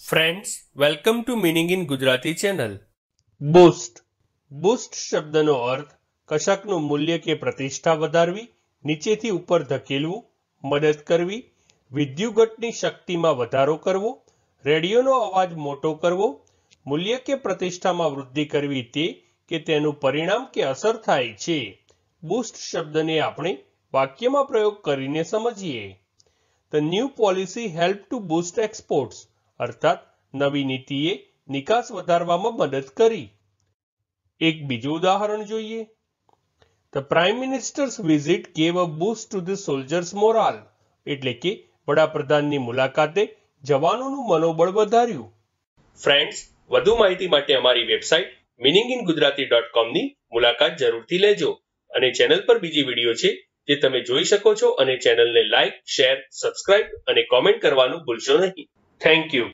Friends welcome to meaning in Gujarati channel boost boost શબ્દનો અર્થ કશાકનું મૂલ્ય કે પ્રતિષ્ઠા વધારવી, નીચેથી ઉપર ધકેલવું, મદદ કરવી વિદ્યુગટની શક્તિમાં વધારો કરવો, રેડિયોનો અવાજ મોટો કરવો, મૂલ્ય કે પ્રતિષ્ઠામાં વૃદ્ધિ કરવી તે કે તેનું પરિણામ કે અસર થાય છે. બુસ્ટ શબ્દને આપણે વાક્યમાં પ્રયોગ કરીને સમજીએ. The new policy help to boost exports અર્થાત નવી નીતિએ નિકાસ વધારવામાં મદદ કરી. એક બીજું ઉદાહરણ જોઈએ. The prime minister's visit gave a boost to the soldiers morale એટલે કે વડાપ્રધાનની મુલાકાતે જવાનોનું મનોબળ વધાર્યું. ફ્રેન્ડ્સ વધુ માહિતી માટે અમારી website meaning in Gujarati dot કોમની મુલાકાત જરૂરથી લેજો અને ચેનલ પર બીજી વીડિયો છે જે તમે જોઈ શકો છો અને ચેનલને લાઇક, શેર, સબસ્ક્રાઇબ અને કોમેન્ટ કરવાનું ભૂલશો નહીં. Thank you